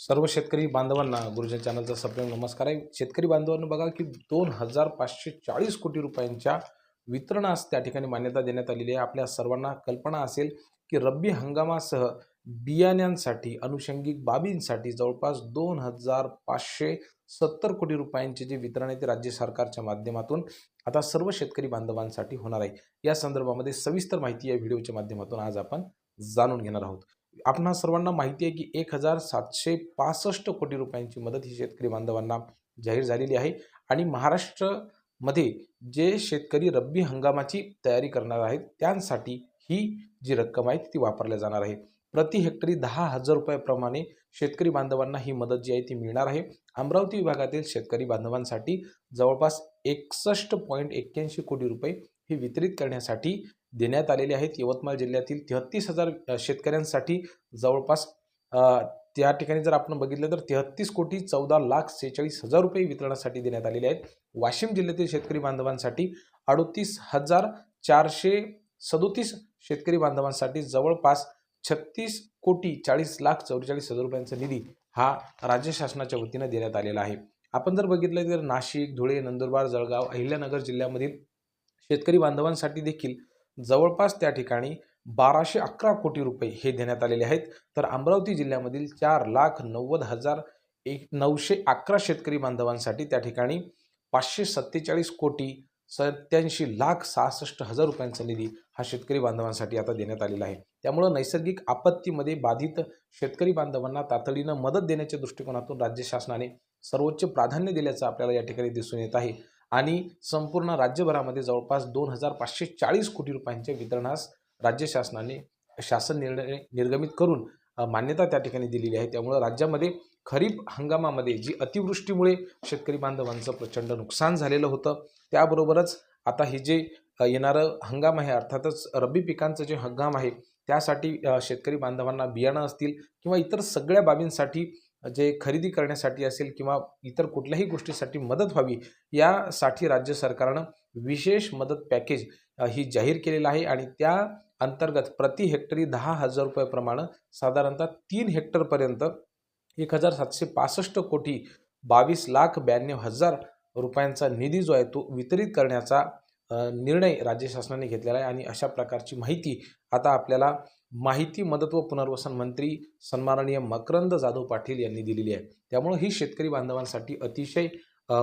सर्व शेतकरी बांधवांना गुरुजन चॅनलचा सप्रेम नमस्कार आहे. शेतकरी बांधवांना बघा की दोन हजार पाचशे चाळीस कोटी रुपयांच्या वितरणास त्या ठिकाणी मान्यता देण्यात आलेली आहे. आपल्या सर्वांना कल्पना असेल की रब्बी हंगामासह बियाण्यांसाठी अनुषंगिक बाबींसाठी जवळपास दोन हजार पाचशे सत्तर कोटी रुपयांचे जे वितरण आहे ते राज्य सरकारच्या माध्यमातून आता सर्व शेतकरी बांधवांसाठी होणार आहे. या संदर्भामध्ये सविस्तर माहिती या व्हिडिओच्या माध्यमातून आज आपण जाणून घेणार आहोत. आपणा सर्वांना माहिती आहे की एक हजार सातशे पासष्ट कोटी रुपयांची मदत ही शेतकरी बांधवांना जाहीर झालेली आहे. आणि महाराष्ट्रमध्ये जे शेतकरी रब्बी हंगामाची तयारी करणार आहेत त्यांसाठी ही जी रक्कम आहे ती वापरल्या जाणार आहे. प्रति हेक्टरी दहा हजार रुपयाप्रमाणे शेतकरी बांधवांना ही मदत जी आहे ती मिळणार आहे. अमरावती विभागातील शेतकरी बांधवांसाठी जवळपास एकसष्ट पॉईंट एक्क्याऐंशी कोटी रुपये हे वितरित करण्यासाठी देण्यात आलेले आहेत. यवतमाळ जिल्ह्यातील तेहत्तीस हजार शेतकऱ्यांसाठी जवळपास त्या ठिकाणी जर आपण बघितलं तर तेहत्तीस कोटी चौदा लाख सेहेचाळीस हजार रुपये वितरणासाठी देण्यात आलेले आहेत. वाशिम जिल्ह्यातील शेतकरी बांधवांसाठी अडोतीस हजार चारशे सदोतीस शेतकरी बांधवांसाठी जवळपास छत्तीस कोटी चाळीस लाख चौवेचाळीस हजार रुपयांचा निधी हा राज्य शासनाच्या वतीनं देण्यात आलेला आहे. आपण जर बघितलं तर नाशिक धुळे नंदुरबार जळगाव अहिल्यानगर जिल्ह्यामधील शेतकरी बांधवांसाठी देखील जवळपास त्या ठिकाणी बाराशे अकरा कोटी रुपये हे देण्यात आलेले आहेत. तर अमरावती जिल्ह्यामधील चार लाख नव्वद हजार एक नऊशे अकरा शेतकरी बांधवांसाठी त्या ठिकाणी पाचशे सत्तेचाळीस कोटी सत्याऐंशी लाख सहासष्ट हजार रुपयांचा निधी हा शेतकरी बांधवांसाठी आता देण्यात आलेला आहे. त्यामुळं नैसर्गिक आपत्तीमध्ये बाधित शेतकरी बांधवांना तातडीनं मदत देण्याच्या दृष्टिकोनातून राज्य शासनाने सर्वोच्च प्राधान्य दिल्याचं आपल्याला या ठिकाणी दिसून येत आहे. आणि संपूर्ण राज्यभरामध्ये जवळपास दोन हजार पाचशे चाळीस कोटी रुपयांच्या वितरणास राज्य शासनाने शासन निर्णय निर्गमित करून मान्यता त्या ठिकाणी दिलेली आहे. त्यामुळं राज्यामध्ये खरीप हंगामामध्ये जी अतिवृष्टीमुळे शेतकरी बांधवांचं प्रचंड नुकसान झालेलं होतं त्याबरोबरच आता हे जे येणारं हंगाम आहे अर्थातच रब्बी पिकांचं जे हंगाम आहे त्यासाठी शेतकरी बांधवांना बियाणं असतील किंवा इतर सगळ्या बाबींसाठी जे खरेदी करण्यासाठी असेल किंवा इतर कुठल्याही गोष्टीसाठी मदत व्हावी यासाठी राज्य सरकारनं विशेष मदत पॅकेज ही जाहीर केलेलं आहे. आणि त्या अंतर्गत प्रति हेक्टरी दहा हजार रुपयाप्रमाणे साधारणतः तीन हेक्टरपर्यंत एक हजार सातशे पासष्ट कोटी बावीस लाख ब्याण्णव हजार रुपयांचा निधी जो आहे तो वितरित करण्याचा निर्णय राज्य शासनाने घेतलेला आहे आणि अशा प्रकारची माहिती आता आपल्याला माहिती मदत व पुनर्वसन मंत्री सन्माननीय मकरंद जाधव पाटील यांनी दिलेली आहे. त्यामुळं ही शेतकरी बांधवांसाठी अतिशय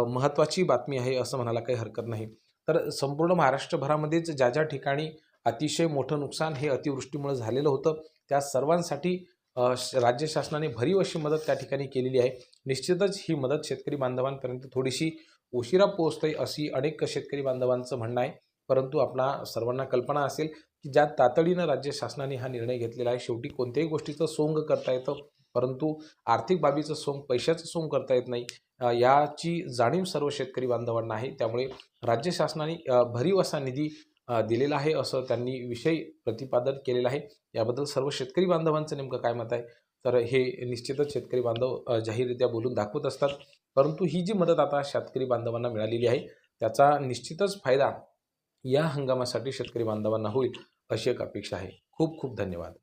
महत्त्वाची बातमी आहे असं म्हणायला काही हरकत नाही. तर संपूर्ण महाराष्ट्रभरामध्येच ज्या ज्या ठिकाणी अतिशय मोठं नुकसान हे अतिवृष्टीमुळे झालेलं होतं त्या सर्वांसाठी राज्य शासनाने भरीव अशी मदत त्या ठिकाणी केलेली आहे. निश्चितच ही मदत शेतकरी बांधवांपर्यंत थोडीशी उशिरा पोहोचते अशी अनेक शेतकरी बांधवांचं म्हणणं आहे. परंतु आपणा सर्वांना कल्पना असेल की ज्या तातडीनं राज्य शासनाने हा निर्णय घेतलेला आहे शेवटी कोणत्याही गोष्टीचं सोंग करता येतं. परंतु आर्थिक बाबीचं सोंग पैशाचं सोंग करता येत नाही. याची जाणीव सर्व शेतकरी बांधवांना आहे. त्यामुळे राज्य शासनाने भरीव असा निधी दिलेला आहे. असं त्यांनी विषय प्रतिपादन केलेलं आहे. याबद्दल सर्व शेतकरी बांधवांचं नेमकं काय मत आहे? तर हे निश्चितच शेतकरी बांधव जाहीररित्या बोलून दाखवत असतात. परंतु ही जी मदत आता शेतकरी बांधवांना मिळालेली आहे त्याचा निश्चितच फायदा या हंगामासाठी शेतकरी बांधवांना होईल अशी एक अपेक्षा आहे. खूप खूप धन्यवाद.